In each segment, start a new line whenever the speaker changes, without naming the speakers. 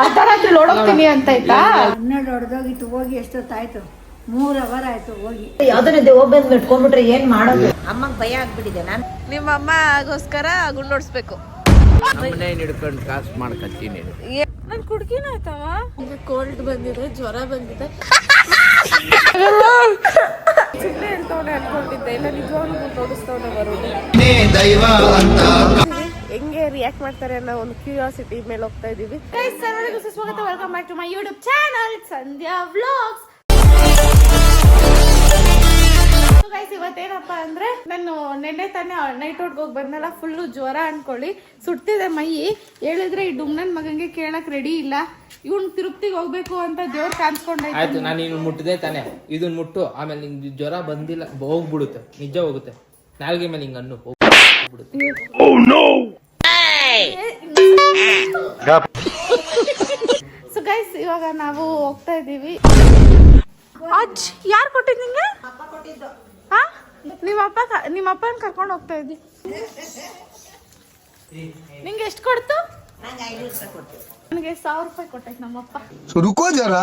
ಅರ್ಧರಾತ್ರಿ ಓಡೋಗ್ತೀನಿ ಅಂತ ಆಯ್ತಾ?
ಹನ್ನೆರಡು ಹೊಡೆದೋಗಿತ್ತು ಹೋಗಿ ಎಷ್ಟೊತ್ತಾಯ್ತು? ಮೂರ್ ಅವರ್ ಆಯ್ತು ಹೋಗಿ.
ಯಾವ್ದನ್ನ ದೆವ್ವ ಬಂದ್ ಇಟ್ಕೊಂಡ್ಬಿಟ್ರೆ ಏನ್ ಮಾಡೋದು? ಅಮ್ಮಗ್ ಭಯ ಆಗ್ಬಿಟ್ಟಿದೆ. ನಾನು
ನಿಮ್ಮ ಅಮ್ಮಗೋಸ್ಕರ ಗುಂಡೋಡ್ಸ್ಬೇಕು
ಹಿಡ್ಕೊಂಡು ಕಾಸು ಮಾಡ್ಕೊತೀನಿ
ನನ್ ಕುಡ್ಕಿನ ಆಯ್ತವ? ಕೋಲ್ಡ್ ಬಂದಿದೆ ಜ್ವರ ಬಂದಿದೆ. ಸುಮ್ಮನೆ ಹೇಳ್ತವನೆ ಅನ್ಕೊಂಡಿದ್ದೆ. ಇಲ್ಲ ನಿಜವಾಗ್ಲೂ ಗುಂಡೋಡಿಸ್ತವನೆ ಬರೋದು. ಹೆಂಗೆ ರಿಯಾಕ್ಟ್ ಮಾಡ್ತಾರೆ ಅನ್ನೋ ಒಂದು ಕ್ಯೂರಿಯಾಸಿಟಿ ಮೇಲೆ ಹೋಗ್ತಾ ಇದೀವಿ. ಸ್ವಾಗತ welcome back to my YouTube channel Sandhya vlogs guys ಇವತ್ತೇನಪ್ಪ ಅಂದ್ರೆ ನಾನು ನೆನ್ನೆ ತಾನೇ ನೈಟ್ ಔಟ್ ಹೋಗಿ ಬಂದಲ್ಲ ಫುಲ್ಲು ಜ್ವರ ಅನ್ಕೊಳ್ಳಿ. ಸುಡ್ತಿದೆ ಮೈ. ಹೇಳಿದ್ರೆ ಈ ಡುಮ್ನನ್ ಮಗಂಗೆ ಕೇಳಕ್ ರೆಡಿ ಇಲ್ಲ. ಇವನ್ ತಿರುಪ್ತಿಗೆ ಹೋಗ್ಬೇಕು ಅಂತ ದೇವ್ರ ಕಾಣಿಸ್ಕೊಂಡೆ
ಆಯ್ತು? ನಾನು ಇನ್ನು ಮುಟ್ಟದೆ ತಾನೆ. ಇದನ್ನ ಮುಟ್ಟು ಆಮೇಲೆ ನಿಂಗೆ ಜ್ವರ ಬಂದಿಲ್ಲ ಹೋಗ್ಬಿಡುತ್ತೆ. ನಿಜ ಹೋಗುತ್ತೆ. ನಾಲ್ಗೆ ಮೇಲೆ ಹಿಂಗ ಅನ್ನು ಹೋಗ್ಬಿಡುತ್ತೆ.
ಸೊ ಗೈಸ್ ಇವಾಗ ನಾವು ಹೋಗ್ತಾ ಇದ್ದೀವಿ. ಅಜ್ಜ್ ಯಾರು ಕೊಟ್ಟಿದ್ದು ನಿಂಗೆ? ಹಾ ನಿಮ್ಮಪ್ಪ ನಿಮ್ಮಪ್ಪನ ಕರ್ಕೊಂಡು ಹೋಗ್ತಾ ಇದ್ದೀವಿ ನಿಂಗೆ ಎಷ್ಟು ಕೊಡ್ತು? ನನಗೆ ಸಾವಿರ ರೂಪಾಯಿ ಕೊಟ್ಟೈತೆ ನಮ್ಮಪ್ಪ.
ಸುರುಕೋ ಜರ.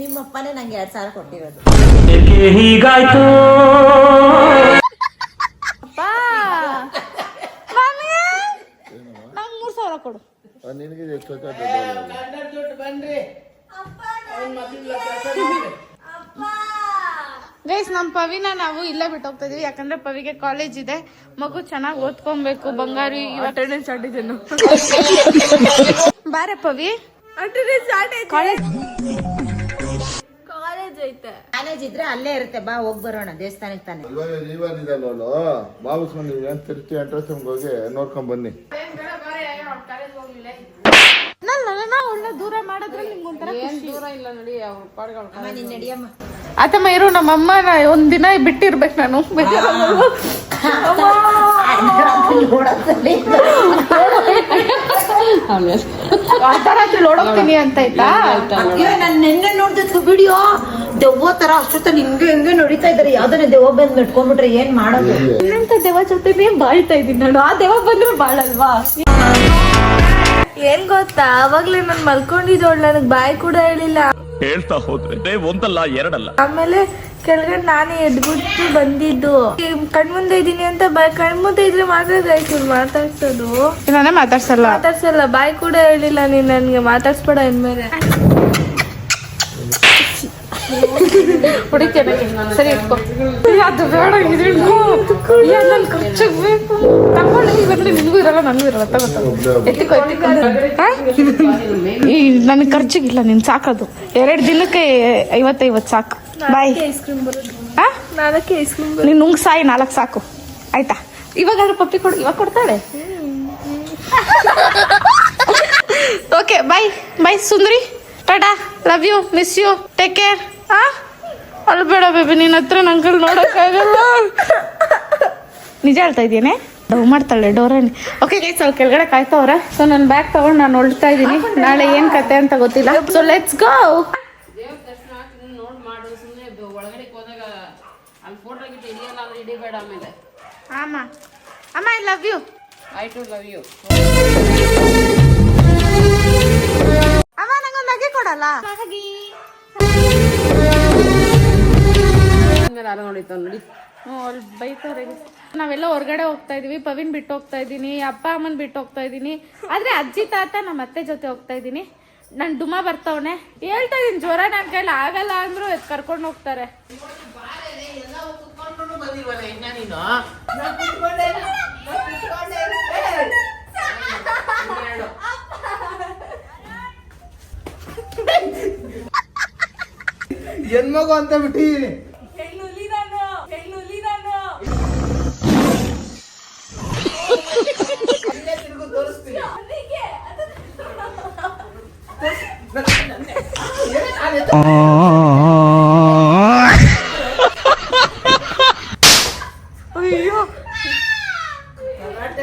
ನಿಮ್ಮಪ್ಪನೇ ನಂಗೆ ಎರಡು ಸಾವಿರ ಕೊಟ್ಟಿರೋದು.
ಹೀಗಾಯ್ತು? ಗೈಸ್ ನಮ್ಮ ಪವಿನ ನಾವು ಇಲ್ಲೇ ಬಿಟ್ಟು ಹೋಗ್ತಾ ಇದೀವಿ. ಯಾಕಂದ್ರೆ ಪವಿಗೆ ಕಾಲೇಜ್ ಇದೆ. ಮಗು ಚೆನ್ನಾಗಿ ಓದ್ಕೊಬೇಕು. ಬಂಗಾರಿ ಅಟೆಂಡೆನ್ಸ್ ಆಡಿದ್ದೇನು ಬಾರೆ ಪವಿ. ಅಟೆಂಡೆನ್ಸ್ ಕಾಲೇಜ್ ಐತೆ
ಕಾಲೇಜ್ ಇದ್ರೆ ಅಲ್ಲೇ ಇರುತ್ತೆ. ಬಾ ಹೋಗ್ ಬರೋಣ. ದೇವಸ್ಥಾನಕ್ಕೆ ತಾನೆ.
ಇವಾಗ ಏನ್ ಹೋಗಿ ನೋಡ್ಕೊಂಡ್ ಬನ್ನಿ.
ದೂರ ಮಾಡಿದ್ರೆ ನಿಮ್ಗೆ ಒಂಥರ ದೂರ ಇಲ್ಲ ನೋಡಿ
ನಡಿಯಮ್ಮ.
ಆತಮ್ಮ ಇರು ನಮ್ಮ ಅಮ್ಮ ಒಂದ್ ದಿನ ಬಿಟ್ಟಿರ್ಬೇಕು ನಾನು. ಆತರ ಅರ್ಧರಾತ್ರಿ ಓಡೋಗ್ತೀನಿ ಅಂತ ಆಯ್ತಾ?
ನಾನು ನಾನ್ ನಿನ್ನೆ ನೋಡ್ದಿತ್ತು ವಿಡಿಯೋ ದೆವ್ವ ತರ ಅಷ್ಟೊತ್ತ ಹಿಂಗೆ ಹಿಂಗೆ ನೋಡಿತಾ ಇದಾರೆ ಯಾವ್ದನ್ನ ದೆವ್ವ ಬಂದ್ ಇಟ್ಕೊಂಡ್ಬಿಟ್ರೆ ಏನ್ ಮಾಡೋದು?
ಇನ್ನಂತ ದೇವ ಜೊತೆನೇ ಬಾಳ್ತಾ ಇದೀನಿ ನಾನು. ಆ ದೇವ ಬಂದ್ರೆ ಬಾಳಲ್ವಾ?
ಏನ್ ಗೊತ್ತಾ? ಅವಾಗ್ಲೇ ನಾನ್ ಮಲ್ಕೊಂಡಿದ್ದೋಳ್ ನನಗ್ ಬಾಯಿ ಕೂಡ ಹೇಳಿಲ್ಲ.
ಹೇಳ್ತಾ ಹೋದ್ರೆ ಒಂದಲ್ಲ ಎರಡಲ್ಲ?
ಆಮೇಲೆ ಕೆಳಗಡೆ ನಾನೇ ಎದ್ಬಿಟ್ಟು ಬಂದಿದ್ದು. ಕಣ್ಮುಂದೆ ಇದೀನಿ ಅಂತ ಬಾಯ್ ಕಣ್ಮುಂದೆ ಇದ್ರೆ ಮಾತಾಡ್ದಾಯ್ತು ಮಾತಾಡ್ಸೋದು.
ನಾನೇ ಮಾತಾಡ್ಸಲ್ಲ.
ಮಾತಾಡ್ಸಲ್ಲ. ಬಾಯಿ ಕೂಡ ಹೇಳಿಲ್ಲ ನೀನ್ ನನ್ಗೆ. ಮಾತಾಡ್ಸ್ಬೇಡ ಇನ್ಮೇಲೆ
ಹೊಡಿತೇನೆ ಸರಿ ಇಟ್ಕೋ ಅದು ಬೇಡ ಇದು ಇಟ್ಕೋ ಏ, ನನ್ ಖರ್ಚಿಗೆ ಬೇಕು ತಗೊಂಡು ಬಂದ್ರೆ ನಿನಗೂ ಇರಲ್ಲ ನನಗೂ ಇರಲ್ಲ ತಗೋ ಎತ್ತಿಕೊ ಎತ್ತಿಕೋ? ಈ ನನಗೆ ಖರ್ಚಿಗಿಲ್ಲ ನಿನ್ ಸಾಕದು ಎರಡು ದಿನಕ್ಕೆ ಐವತ್ತೈವತ್ತು ಸಾಕು ಬಾಯ್ ನೀನ್ ನುಂಗ್ ಸಾಯಿ ನಾಲ್ಕು ಸಾಕು ಆಯ್ತಾ ಇವಾಗಾದ್ರೂ ಪಪ್ಪಿ ಕೊಡು ಇವಾಗ ಕೊಡ್ತಾಳೆ ಓಕೆ ಬಾಯ್ ಬಾಯ್ ಸುಂದ್ರಿ Tata love you miss you take care ಹಾ ಬೇಡ ಬೇಬಿ ನಿನ್ನ ಹತ್ರ ನಂಗಲ್ ನೋಡೋಕ್ಕಾಗಲ್ಲ. ನಿಜ ಹೇಳ್ತಾ ಇದ್ದೀನಿ? ಡವ್ ಮಾಡ್ತಾಳೆ ಡೋರಣಿ ಓಕೆ ಗೈಸ್ ಅವ್ರು ಕೆಳಗಡೆ ಕಾಯ್ತವ್ರೆ ಸೊ ನನ್ನ ಬ್ಯಾಗ್ ತಗೊಂಡು ನಾನು ಹೊಳ್ತಾ ಇದ್ದೀನಿ. ನಾಳೆ ಏನು ಕತೆ ಅಂತ ಗೊತ್ತಿಲ್ಲ. ಸೊ ಲೆಟ್ಸ್ ಗೋ ಅಮ್ಮ. ಅಮ್ಮ I love you
I too love you
ಅಮ್ಮ ನಂಗೊಂದು ಅಗಿ ಕೊಡಲ್ಲ?
ಆಮೇಲೆ ಯಾರೋ ನೋಡಿತ್ತು ನೋಡಿ
ಹ್ಞೂ ಅಲ್ಲಿ ಬೈತಾರೆ ನಾವೆಲ್ಲ ಹೊರಗಡೆ ಹೋಗ್ತಾ ಇದೀವಿ ಪವಿನ್ ಬಿಟ್ಟು ಹೋಗ್ತಾ ಇದ್ದೀನಿ ಅಪ್ಪ ಅಮ್ಮನ್ ಬಿಟ್ಟು ಹೋಗ್ತಾ ಇದ್ದೀನಿ ಆದ್ರೆ ಅಜ್ಜಿ ತಾತ ನಮ್ಮ ಅತ್ತೆ ಜೊತೆ ಹೋಗ್ತಾ ಇದ್ದೀನಿ ನನ್ ಡುಮ ಬರ್ತಾವನೆ ಹೇಳ್ತಾ ಇದೀನಿ ಜ್ವರ ನನ್ನ ಕೈಲಿ ಆಗಲ್ಲ ಅಂದ್ರು ಕರ್ಕೊಂಡು ಹೋಗ್ತಾರೆ
ಹೆಣ್ಮಗು ಅಂತ ಬಿಟ್ಟಿದ್ದೀನಿ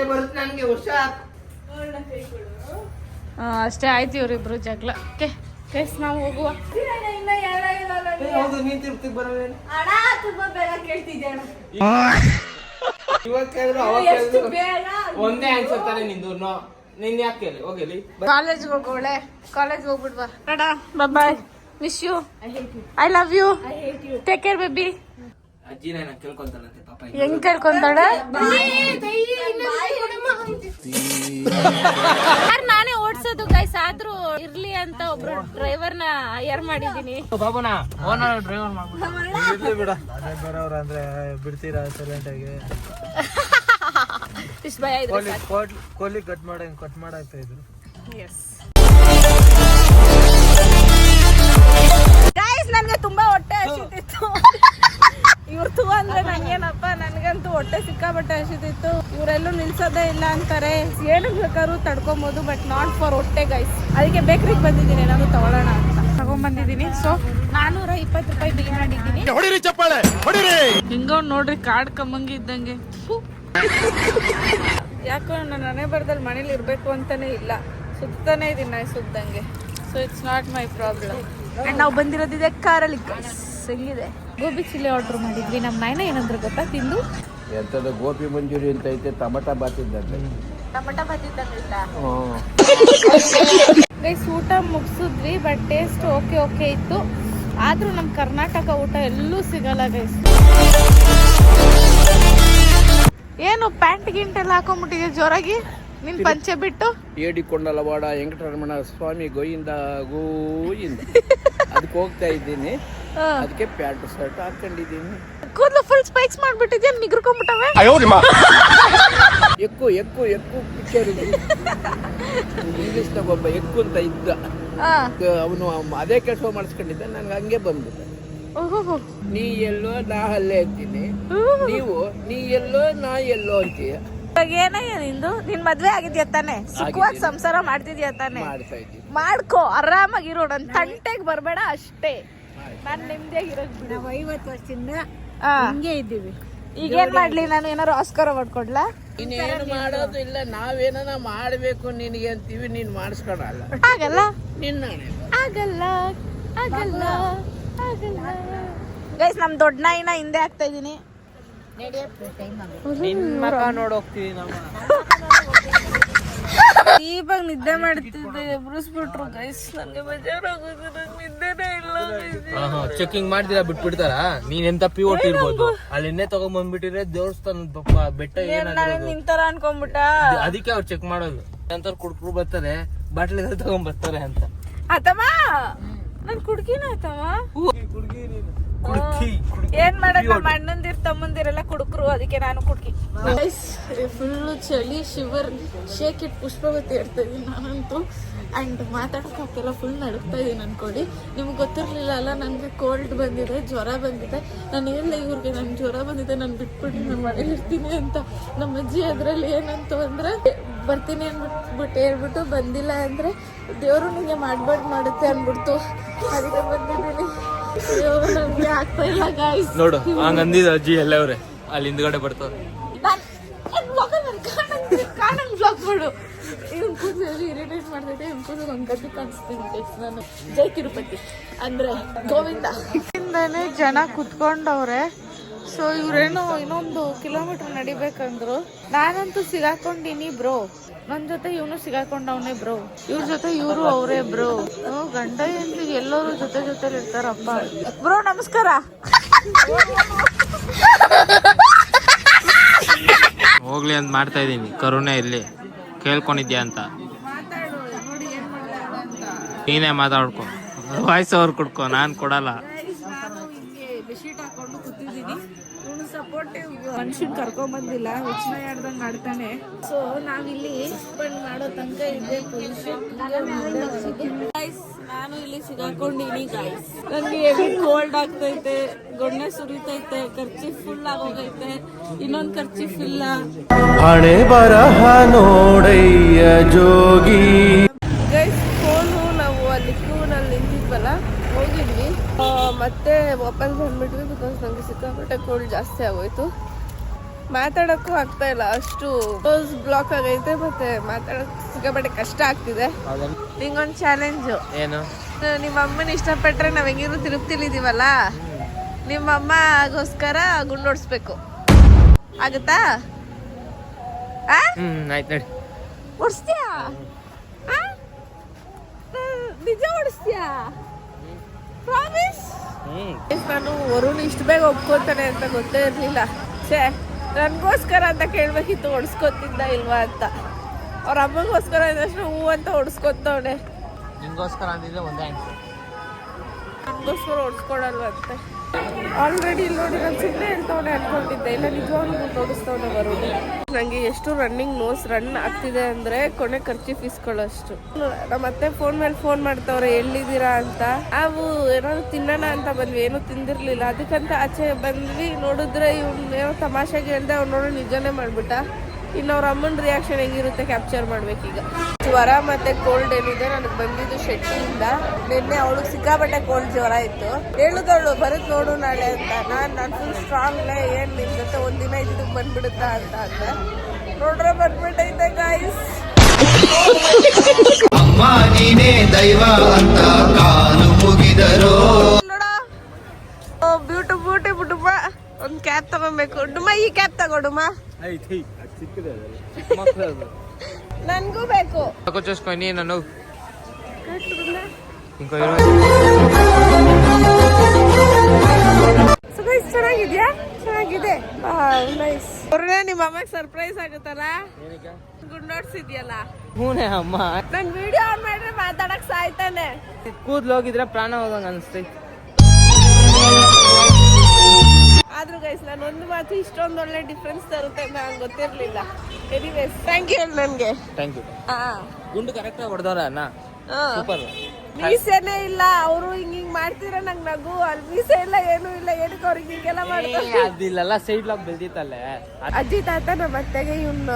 ಬರುತ್ತೆ ನನಗೆ ಹುಷಾರ್.
ಆ, ಅಷ್ಟೇ ಆಯ್ತು ಇವ್ರಿಬ್ರು ಜಗಳ. ಓಕೆ ನಾವು ಹೋಗುವ.
ಹೌದು ನೀನ್ ತಿರ್ತಿ ಬರೋದೇನು ಇವಾಗ ಕೇಳಿದ್ರು ಅವಾಗ ಕೇಳಿದ್ರು ಒಂದೇ ಆನ್ಸರ್ ತಾನೆ ನಿಂದು. ನೋ ನಿನ್ ಯಾಕೆ ಹೋಗಿಲಿ
ಕಾಲೇಜ್ಗೆ ಹೋಗೋಳೆ ಕಾಲೇಜ್ ಹೋಗ್ಬಿಡ್ವಾ Tata bye miss you I love you take care baby ಹೆಂಗ್ ಕೇಳ್ಕೊಂತಾಳ? ನಾನೇ ಓಡ್ಸೋದು ಗೈಸ್ ಆದ್ರೂ ಇರ್ಲಿ ಅಂತ ಒಬ್ರು ಡ್ರೈವರ್ನ ಹೈಯರ್ ಮಾಡಿದೀನಿ
ಬಾಬುನಾ ಓನರ್ ಡ್ರೈವರ್ ಮಾಡ್ಬಿಡು.
ಬಿಡ್ತೀರಾ ಸೈಲೆಂಟ್ ಆಗಿ?
ಇಷ್ಟ ಭಯ
ಕೋಲಿ ಕಟ್ ಮಾಡ ಕಟ್ ಮಾಡಾಗ್ತಾ ಇದ್ರು.
ಗೈಸ್ ನನ್ಗೆ ತುಂಬಾ ಹೊಟ್ಟೆ ಹಸಿತಿತ್ತು. ಇವ್ರು ತು ಅಂದ್ರೆ ನಂಗೇನಪ್ಪ ನನ್ಗಂತೂ ಹೊಟ್ಟೆ ಸಿಕ್ಕಾಬಟ್ಟೆ ಹಸಿತಿತ್ತು. ಇವರೆಲ್ಲೂ ನಿಲ್ಸೋದೇ ಇಲ್ಲ ಅಂತಾರೆ. ಏನು ಬೇಕಾದ್ರು ತಡ್ಕೊಬೋದು ಬಟ್ ನಾಟ್ ಫಾರ್ ಹೊಟ್ಟೆ ಗೈಸ್ ಅದಕ್ಕೆ ಬೇಕ್ರಿಗೆ ಬಂದಿದ್ದೀನಿ ನಾನು ತಗೊಳ್ಳೋಣ ಅಂತ.
ತಗೊಂಡ್ಬಂದಿದ್ದೀನಿ. ಸೊ ನಾನೂರ ಇಪ್ಪತ್ತು ರೂಪಾಯಿ ಬಿಲ್ ಮಾಡಿದ್ದೀನಿ. ಹಿಂಗ ನೋಡ್ರಿ ಕಾರ್ಡ್ ಕಮ್ಮಂಗಿ ಇದ್ದಂಗೆ.
ಯಾಕೋ ನನ್ನ ಮನೆ ಬರ್ದಲ್ಲಿ ಮನೇಲಿ ಇರಬೇಕು ಅಂತಾನೆ ಇಲ್ಲ. ಸುತ್ತಾನೆ ಇದೀನಿ ನಾಯಿ ಸುದ್ದಂಗೆ so it's not my problem and ನಾವು ಬಂದಿರೋದಿದೆ ಕಾರಲ್ಲಿ ಹೆಂಗಿದೆ?
ಗೋಬಿ ಚಿಲ್ಲಿ ಆರ್ಡರ್ ಮಾಡಿದ್ವಿ. ನಮ್ಮ ನಾಯಿನ ಏನಂದ್ರೆ ಗೊತ್ತಾ? ತಿಂದು?
ಎಂಥದ್ದು ಗೋಪಿ ಮಂಜೂರಿ ಅಂತ ಐತೆ ಟಮಟ ಬಾತಿದ್ದಂತೆ
ಟಮಟ ಬಾತ್
ಹ್ಞೂ
ಗೈಸ್ ಊಟ ಮುಗಿಸಿದ್ವಿ ಬಟ್ ಟೇಸ್ಟ್ ಓಕೆ ಓಕೆ ಇತ್ತು. ಆದ್ರೂ ನಮ್ಮ ಕರ್ನಾಟಕ ಊಟ ಎಲ್ಲೂ ಸಿಗಲ್ಲ ಗೈಸ್ ಏನು ಪ್ಯಾಂಟ್ ಗಿಂಟ್ ಎಲ್ಲ ಹಾಕೊಂಡ್ಬಿಟ್ಟಿದೆ ಜೋರಾಗಿ? ನಿನ್ ಪಂಚೆ ಬಿಟ್ಟು?
ಏಡಿಕೊಂಡಲವಾಡ ವೆಂಕಟರಮಣ ಸ್ವಾಮಿ ಗೋಯಿಂದ ಗೋಯಿಂದ. ಅದಕ್ಕೆ ಹೋಗ್ತಾ ಇದ್ದೀನಿ. ಅದಕ್ಕೆ ಪ್ಯಾಂಟ್ ಶರ್ಟ್ ಹಾಕೊಂಡಿದ್ದೀನಿ
ಕೂದಲು ಫುಲ್ ಸ್ಪೈಕ್ಸ್ ಮಾಡ್ಬಿಟ್ಟಿದ್ಯಾ? ನಿಗ್ರಕೊಂಡ್ಬಿಟ್ಟವೆ
ಎಕ್ಕು ಎಕ್ಕು ಎಕ್ಕು ಪಿಕ್ಚರ್ ಇಂಗ್ಲಿಷ್ನಾಗ ಒಬ್ಬ ಎಕ್ಕು ಅಂತ ಇದ್ದ. ಅವನು ಅದೇ ಕೆಲಸ ಮಾಡಿಸ್ಕೊಂಡಿದ್ದ ನನಗೆ ಹಂಗೆ ಬಂದ್ಬಿಟ್ಟೆ. ನೀ ಎಲ್ಲೋ ನಾ ಅಲ್ಲೇ ಅಂತೀನಿ ನೀವು ನೀ ಎಲ್ಲೋ ನಾ ಎಲ್ಲೋ ಅಂತೀಯ.
ಇವಾಗ ಏನಯ್ಯ ನಿಂದು? ನಿನ್ ಮದ್ವೆ ಆಗಿದ್ಯಾ ತಾನೆ? ಸುಖವಾಗಿ ಸಂಸಾರ ಮಾಡ್ತಿದ್ಯಾ ತಾನೆ? ಮಾಡ್ಕೋ ಆರಾಮಾಗಿರೋ ನನ್ ತಂಟೆಗೆ ಬರ್ಬೇಡ ಅಷ್ಟೇ. ನಾನ್ ಇರೋದ್ ಬಿಡು.
ನಾವು ಐವತ್ತು ವರ್ಷದಿಂದ ಹಂಗೆ ಇದ್ದೀವಿ.
ಈಗೇನ್ ಮಾಡ್ಲಿ ನಾನು? ಏನಾರು ಆಸ್ಕಾರ ಮಾಡ್ಕೊಡ್ಲಾ
ಇನ್ನೇನು ಮಾಡೋದು ಇಲ್ಲ. ನಾವೇನ ಮಾಡ್ಬೇಕು ನಿನಗೆ ಅಂತೀವಿ ನೀನ್ ಮಾಡಿಸ್ಕೊಳಲ್ಲ.
ಆಗಲ್ಲ
ನಿನ್ನ
ಆಗಲ್ಲ ಆಗಲ್ಲ ಆಗಲ್ಲ. ಗೈಸ್ ನಮ್ ದೊಡ್ಡ ನಾಯಿನ ಹಿಂದೆ ಆಗ್ತಾ ಇದೀನಿ
ನಿನ್ ಮಗ ನೋಡೋಗ್ತೀವಿ ನಾವು
ದೀಪಾಗ ನಿದ್ದೆ ಮಾಡ್ತಿದ್ದೆ ಎಬ್ರಿಸ್ಬಿಟ್ರು. ಗೈಸ್ ನನಗೆ ಬೇಜಾರಾಗೋದು ನಂಗೆ ನಿದ್ದೆನೇ ಇಲ್ಲ
ಚೆಕಿಂಗ್ ಮಾಡ್ತೀರಾ ಬಿಟ್ಬಿಡ್ತಾರ? ನೀನ್ ಎಂತ ಪಿ ಓಟಿರ್ಬೋದು ಇರ್ಬೋದು. ಅಲ್ಲಿ ಎಣ್ಣೆ ತಗೊಂಡ್ ಬಂದ್ಬಿಟ್ಟಿದ್ರೆ ದೇವಸ್ಥಾನ ಪಾಪ ಬೆಟ್ಟ
ನಾನು
ಅನ್ಕೊಂಡ್ಬಿಟ್ಟ
ನಿಂತರ ಅನ್ಕೊಂಬಿಟ್ಟ?
ಅದಕ್ಕೆ ಅವ್ರು ಚೆಕ್ ಮಾಡೋದು. ನಂತರ ಕುಡ್ಕರು ಬರ್ತಾರೆ ಬಾಟ್ಲಿ ತಗೊಂಡ್ ಬರ್ತಾರೆ ಅಂತ.
ಆತಮ್ಮ! ನನ್ ಕುಡ್ಕಿನ ಆತಮ್ಮ? ಏನ್ ಮಾಡಕ್ ನಮ್ಮ ಅಣ್ಣಂದಿರ್ ತಮ್ಮಂದಿರೆಲ್ಲ ಕುಡುಕರು ಅದಕ್ಕೆ ನಾನು ಕುಡ್ಕಿ.
ಫುಲ್ಲು ಚಳಿ ಶಿವರ್ ಶೇಕ್ ಇಟ್ ಪುಷ್ಪವತಿ ಇದೀನಿ ನಾನಂತೂ. ಆ್ಯಂಡ್ ಮಾತಾಡೋಕ್ಕಾಗ್ತಿಲ್ಲ ಫುಲ್ ನಡುಕ್ತಾ ಇದೀನಿ ಅನ್ಕೊಳ್ಳಿ. ನಿಮ್ಗೆ ಗೊತ್ತಿರಲಿಲ್ಲ ಅಲ್ಲ ನನಗೆ ಕೋಲ್ಡ್ ಬಂದಿದೆ ಜ್ವರ ಬಂದಿದೆ. ನಾನು ಏನಿಲ್ಲ ಇವ್ರಿಗೆ ನನ್ಗೆ ಜ್ವರ ಬಂದಿದೆ ನಾನು ಬಿಟ್ಬಿಟ್ಟು ನಾನು ಮನೇಲಿ ಇರ್ತೀನಿ ಅಂತ. ನಮ್ಮ ಅಜ್ಜಿ ಅದರಲ್ಲಿ ಏನಂತು ಅಂದರೆ ಬರ್ತೀನಿ ಅನ್ಬಿಟ್ಬಿಟ್ಟು ಹೇಳ್ಬಿಟ್ಟು ಬಂದಿಲ್ಲ ಅಂದರೆ ದೇವರು ನಿಮಗೆ ಮಾಡ್ಬಾರ್ದು ಮಾಡುತ್ತೆ ಅಂದ್ಬಿಡ್ತು ಅದಕ್ಕೆ ಬಂದಿದ್ದೀನಿ. ಅಯ್ಯೋ ನನಗೆ ಆಗ್ತಾ ಇಲ್ಲ ಗಾಯ್ಸ್
ನೋಡು ಹಂಗ ಅಂದಿದ ಅಜ್ಜಿ ಎಲ್ಲವ್ರೆ ಅಲ್ಲಿ ಹಿಂದ್ಗಡೆ
ಕೂದಲು ಇರಿಟೇಟ್ ಮಾಡ್ತೈತೆ ಕಾಣಿಸ್ತೀನಿ ನಾನು ಜೈ ತಿರುಪತಿ. ಅಂದ್ರೆ ಗೋವಿಂದ. ಇಂದಾನೆ ಜನ ಕುತ್ಕೊಂಡವ್ರೆ. ಸೊ ಇವ್ರೇನು ಇನ್ನೊಂದು ಕಿಲೋಮೀಟರ್ ನಡಿಬೇಕಂದ್ರು. ನಾನಂತೂ ಸಿಗಾಕೊಂಡಿನಿ ಬ್ರೋ ನನ್ನ ಜೊತೆ ಇವನು ಸಿಗಾಕೊಂಡವನೇ ಬ್ರೋ. ಇವ್ರ ಜೊತೆ ಇವರು ಅವರೇ ಬ್ರೋ. ಗಂಡ ಹೆಂಡತಿ ಎಲ್ಲರೂ ಜೊತೆ ಜೊತೆಲಿ ಇರ್ತಾರಪ್ಪ. ಬ್ರೋ ನಮಸ್ಕಾರ.
ಹೋಗ್ಲಿ ಅಂತ ಮಾಡ್ತಾ ಇದ್ದೀನಿ. ಕರುಣೆ ಇಲ್ಲಿ. ಕೇಳ್ಕೊಂಡಿದ್ಯಾ ಅಂತ. ನೀನೇ ಮಾತಾಡ್ಕೊ. ವಾಯ್ಸ್ ಅವ್ರು ಕುಡ್ಕೊ. ನಾನು ಕೊಡಲ್ಲ.
ಮನುಷ್ಯನ್ ಕರ್ಕೊಂಬಂದಿಲ್ಲ ಬಂದಿಲ್ಲ ಉಚ್ಚನ ಆಡ್ದಂಗ್ ಆಡ್ತಾನೆ ಸೊ ನಾವಿಲ್ಲಿ ಮಾಡೋ ತನಕ ಇದೆ ಪೊಸಿಷನ್ ನಾನು ಇಲ್ಲಿ ಸಿಗಾಕೊಂಡಿನಿ ಗಾಯ್ಸ್ ನನಗೆ ಹೆವಿ ಕೋಲ್ಡ್ ಆಗ್ತೈತೆ ಗೊಣ್ಣೆ ಸುರಿತೈತೆ ಖರ್ಚಿ ಫುಲ್ ಆಗೋಗೈತೆ ಇನ್ನೊಂದ್ ಖರ್ಚಿ ಇಲ್ಲ.
ಹಣೆ ಬರಹ ನೋಡಯ್ಯ ಜೋಗಿ.
ಗೈಸ್ ಫೋನು ನಾವು ಅಲ್ಲಿ ಕ್ಯೂನಲ್ಲಿ ನಿಂತಿದ್ವಲ್ಲ ಹೋಗಿದ್ವಿ. ಮತ್ತೆ ವಾಪಸ್ ಬಂದ್ಬಿಟ್ವಿ ಬಿಕಾಸ್ ನನಗೆ ಸಿಕ್ಕಾಪಟ್ಟೆ ಕೋಲ್ಡ್ ಜಾಸ್ತಿ ಆಗೋಯ್ತು. ಮಾತಾಡೋಕ್ಕೂ ಆಗ್ತಾ ಇಲ್ಲ. ಅಷ್ಟು ಕ್ಲೋಸ್ ಬ್ಲಾಕ್ ಆಗೈತೆ ಮತ್ತೆ ಮಾತಾಡಕ್ ಸಿಕ್ಕಾಪಟ್ಟೆ ಕಷ್ಟ ಆಗ್ತಿದೆ. ನಿಂಗೊಂದು ಚಾಲೆಂಜು
ಏನು?
ನಿಮ್ಮ ಅಮ್ಮನ ಇಷ್ಟಪಟ್ರೆ ನಾವ್ ಹೆಂಗಿದ್ರು ತಿರುಪ್ತಿಲಿ ಇದೀವಲ್ಲ ನಿಮ್ಮ ಅಮ್ಮಗೋಸ್ಕರ ಗುಂಡೋಡ್ಸ್ಬೇಕು ಆಗುತ್ತಾ?
ಆಯ್ತು ನಡಿ.
ಓಡಿಸ್ತೀಯಾ ನಿಜ ಓಡಿಸ್ತೀಯಾ ಪ್ರಾಮಿಸ್ ನಾನು ವರುಣ್ ಇಷ್ಟು ಬೇಗ ಒಪ್ಕೋತಾನೆ ಅಂತ ಗೊತ್ತೇ ಇರಲಿಲ್ಲ. ಛೇ. ನನಗೋಸ್ಕರ ಅಂತ ಕೇಳಬೇಕಿತ್ತು ಹೊಡ್ಸ್ಕೊತಿದ್ದ ಇಲ್ವಾ ಅಂತ. ಅವ್ರ ಅಮ್ಮಗೋಸ್ಕರ ಇದ್ದಷ್ಟು ಹೂ ಅಂತ ಹೊಡ್ಸ್ಕೊತವಳೆ
ನಿಂಗೋಸ್ಕರ ಅಂದಿದ್ರೆ ಒಂದೇ
ನನಗೋಸ್ಕರ ಓಡಿಸ್ಕೊಡಲ್ವಂತೆ ಆಲ್ರೆಡಿ ಇಲ್ಲಿ ನೋಡಿ ನಾನು ಸುಮ್ಮನೆ ಹೇಳ್ತವನೆ ಅನ್ಕೊಂಡಿದ್ದೆ. ಇಲ್ಲ, ನಿಜವಾಗ್ಲೂ ಓಡಿಸ್ತವನೆ ಬರೋದು. ನನಗೆ ಎಷ್ಟು ರನ್ನಿಂಗ್ ನೋಸ್ ರನ್ ಆಗ್ತಿದೆ ಅಂದರೆ ಕೊನೆ ಖರ್ಚು ಫೀಸ್ಕೊಳ್ಳೋಷ್ಟು ನಮ್ಮ ಅತ್ತೆ ಫೋನ್ ಮೇಲೆ ಫೋನ್ ಮಾಡ್ತವ್ರೆ, ಎಲ್ಲಿದ್ದೀರಾ ಅಂತ? ನಾವು ಏನಾದ್ರು ತಿನ್ನೋಣ ಅಂತ ಬಂದ್ವಿ. ಏನೂ ತಿಂದಿರ್ಲಿಲ್ಲ. ಅದಕ್ಕಂತ ಆಚೆ ಬಂದ್ವಿ. ನೋಡಿದ್ರೆ ಇವ್ನು ಏನೋ ತಮಾಷೆಗೆ ಹೇಳ್ದೆ, ಅವ್ನು ನೋಡೋ, ನಿಜನೇ ಮಾಡ್ಬಿಟ್ಟ. ಇನ್ನು ಅವ್ರ ಅಮ್ಮನ ರಿಯಾಕ್ಷನ್ ಹೆಂಗಿರುತ್ತೆ ಕ್ಯಾಪ್ಚರ್ ಮಾಡ್ಬೇಕೀಗ. ಜ್ವರ ಮತ್ತೆ ಕೋಲ್ಡ್ ಏನಿದೆ, ನನಗೆ ಬಂದಿದ್ದು ಶೆಟ್ಟಿಯಿಂದ. ನಿನ್ನೆ ಅವಳು ಸಿಕ್ಕಾಪಟ್ಟೆ ಕೋಲ್ಡ್ ಜ್ವರ ಇತ್ತು. ಹೇಳಿದವಳು ಬರುತ್ತೆ ನೋಡು ನಾಳೆ ಅಂತ. ನಾನು ನಾನು ಫುಲ್ ಸ್ಟ್ರಾಂಗ್ ಏನು ನಿನ್ ಜೊತೆ ಒಂದಿನ ಇದಕ್ಕೆ ಬಂದ್ಬಿಡುತ್ತಾ ಅಂತ ಅಂದೆ. ನೋಡ್ರೆ ಬಂದ್ಬಿಟ್ಟೈತೆ ಗಾಯ್ಸ್
ಅಮ್ಮ ನೀನೇ ದೈವ ಅಂತ ಕಾಲು ಮುಗಿದರೋ
ಬ್ಯೂಟಿ ಬ್ಯೂಟಿ ಡುಮ್ಮ ಒಂದು ಕ್ಯಾಪ್ ತಗೊಬೇಕು. ಡುಮ್ಮ ಈ ಕ್ಯಾಪ್ ತಗೋ ಸಿಕ್ಕಿದೆ ನನಗೂ ಬೇಕು.
ತಗೋ ಚೂಸ್ಕೊಂಡು ನಾನು ಇಂಕೋ
ಸೊ ಗೈಸ್ ಚೆನ್ನಾಗಿದ್ಯಾ? ಚೆನ್ನಾಗಿದೆ. ವಾವ್ ನೈಸ್ ಅವ್ರನ್ನೇ ನಿಮ್ಮ ಅಮ್ಮಗೆ ಸರ್ಪ್ರೈಸ್ ಆಗುತ್ತಲ್ಲ? ಗುಡ್ ನೋಟ್ಸ್ ಇದೆಯಲ್ಲ
ಹೂನೆ ಅಮ್ಮ.
ನನ್ ವಿಡಿಯೋ ಆನ್ ಮಾಡ್ರೆ ಮಾತಾಡಕ್ಕೆ ಸಾಯ್ತಾನೆ.
ಕೂದ್ಲು ಹೋಗಿದ್ರೆ ಪ್ರಾಣ ಹೋದಂಗ ಅನಿಸ್ತೈತೆ
ಆದ್ರೂ ಗೈಸ್ ನಾನು ಒಂದು ಮಾತು ಇಷ್ಟೊಂದು ಒಳ್ಳೆ ಡಿಫ್ರೆನ್ಸ್ ತರುತ್ತೆ ನಾನು ಗೊತ್ತಿರಲಿಲ್ಲ. ಎನಿವೇಸ್ ಥ್ಯಾಂಕ್ ಯು ನನಗೆ.
ಥ್ಯಾಂಕ್ ಯು
ಹಾಂ
ಗುಂಡು ಕರೆಕ್ಟಾಗಿ ಹೊಡೆದವ್ರ ಅಣ್ಣ. ಸೂಪರ್
ಮೀಸೆನೇ ಇಲ್ಲ ಅವರು ಹಿಂಗ್ ಹಿಂಗ್ ಮಾಡ್ತೀರ ನಂಗ್ ನಗು ಅಲ್ಲಿ ಮೀಸೆ ಇಲ್ಲ ಏನೂ ಇಲ್ಲ ಏನಕ್ಕೆ ಅವ್ರಿಗೆ ಹಿಂಗೆಲ್ಲ ಮಾಡ್ತಾರೆ?
ಅದಿಲ್ಲೆಲ್ಲ ಸೈಡ್ ಲಾಕ್ ಬೆಳ್ದಿತ್ತಲ್ಲೇ.
ಅಜ್ಜಿ ತಾತ ನಮ್ಮ ಅತ್ತೆಗೆ ಇವ್ನ